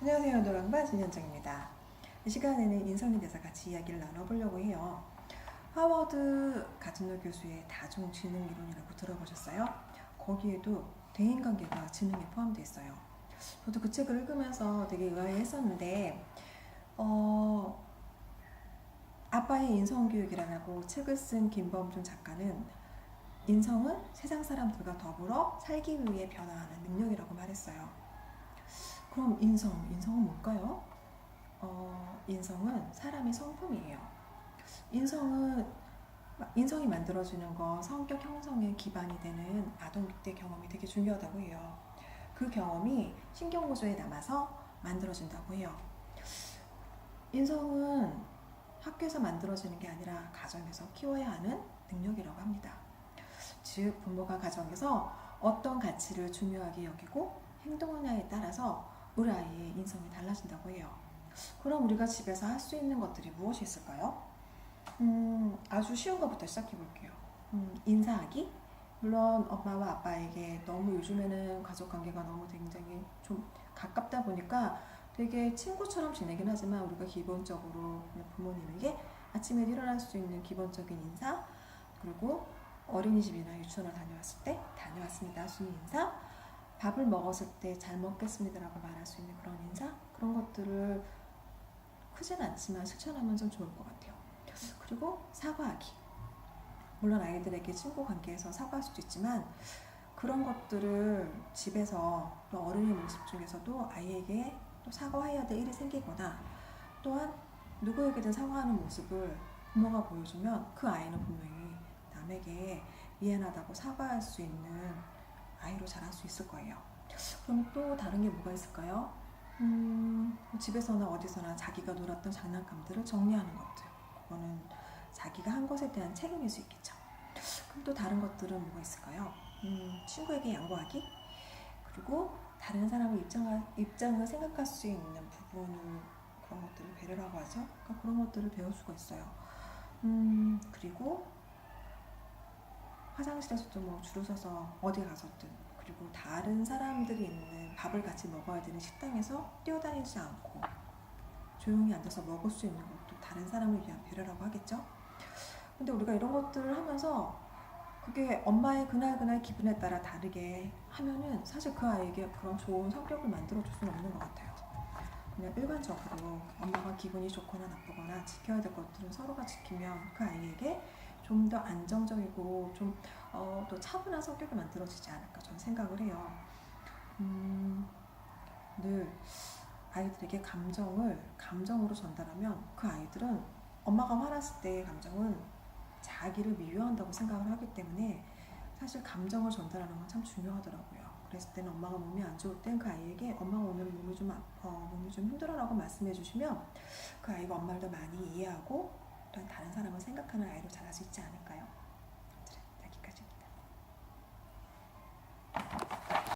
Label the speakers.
Speaker 1: 안녕하세요. 노랑바 진현정입니다. 이 시간에는 인성에 대해서 같이 이야기를 나눠보려고 해요. 하워드 가즈너 교수의 다중지능 이론이라고 들어보셨어요? 거기에도 대인관계가 지능에 포함되어 있어요. 저도 그 책을 읽으면서 되게 의아해했었는데 어, 아빠의 인성교육이라고 책을 쓴 김범준 작가는 인성은 세상 사람들과 더불어 살기 위해 변화하는 능력이라고 말했어요. 그럼 인성, 인성은 뭘까요? 어, 인성은 사람의 성품이에요. 인성은 인성이 만들어지는 거 성격 형성의 기반이 되는 아동 때 경험이 되게 중요하다고 해요. 그 경험이 신경 구조에 남아서 만들어진다고 해요. 인성은 학교에서 만들어지는 게 아니라 가정에서 키워야 하는 능력이라고 합니다. 즉 부모가 가정에서 어떤 가치를 중요하게 여기고 행동하냐에 따라서 우리 아이의 인성이 달라진다고 해요. 그럼 우리가 집에서 할 수 있는 것들이 무엇이 있을까요? 음, 아주 쉬운 것부터 시작해 볼게요. 음, 인사하기. 물론 엄마와 아빠에게 너무 요즘에는 가족 관계가 너무 굉장히 좀 가깝다 보니까 되게 친구처럼 지내긴 하지만 우리가 기본적으로 부모님에게 아침에 일어날 수 있는 기본적인 인사 그리고 어린이집이나 유치원을 다녀왔을 때 다녀왔습니다 있는 인사 밥을 먹었을 때 잘 먹겠습니다라고 말할 수 있는 그런 인사 그런 것들을 크진 않지만 실천하면 좀 좋을 것 같아요. 그리고 사과하기. 물론 아이들에게 친구 관계에서 사과할 수도 있지만 그런 것들을 집에서 또 어른의 모습 중에서도 아이에게 또 사과해야 될 일이 생기거나 또한 누구에게든 사과하는 모습을 부모가 보여주면 그 아이는 분명히 남에게 미안하다고 사과할 수 있는 아이로 자랄 수 있을 거예요. 그럼 또 다른 게 뭐가 있을까요? 음, 집에서나 어디서나 자기가 놀았던 장난감들을 정리하는 것들. 그거는 자기가 한 것에 대한 책임일 수 있겠죠. 그럼 또 다른 것들은 뭐가 있을까요? 음, 친구에게 양보하기. 그리고 다른 사람의 입장을, 입장을 생각할 수 있는 부분을 그런 것들을 배려라고 하죠. 그러니까 그런 것들을 배울 수가 있어요. 음, 그리고 화장실에서도 뭐 줄을 서서 어디 가서든 그리고 다른 사람들이 있는 밥을 같이 먹어야 되는 식당에서 뛰어다니지 않고 조용히 앉아서 먹을 수 있는 것도 다른 사람을 위한 배려라고 하겠죠. 근데 우리가 이런 것들을 하면서 그게 엄마의 그날 그날 기분에 따라 다르게 하면은 사실 그 아이에게 그런 좋은 성격을 만들어 줄 수는 없는 것 같아요. 그냥 일반적으로 엄마가 기분이 좋거나 나쁘거나 지켜야 될 것들은 서로가 지키면 그 아이에게 좀 더 안정적이고 좀 어, 또 차분한 성격을 만들어지지 않을까 저는 생각을 해요. 음, 늘 아이들에게 감정을 감정으로 전달하면 그 아이들은 엄마가 화났을 때의 감정은 자기를 미워한다고 생각을 하기 때문에 사실 감정을 전달하는 건 참 중요하더라고요. 그랬을 때는 엄마가 몸이 안 좋을 땐 그 아이에게 엄마가 오늘 몸이 좀 아파, 몸이 좀 힘들어라고 말씀해 주시면 그 아이가 엄마를 더 많이 이해하고 또한 다른 사람을 생각하는 아이로 자랄 수 있지 않을까요?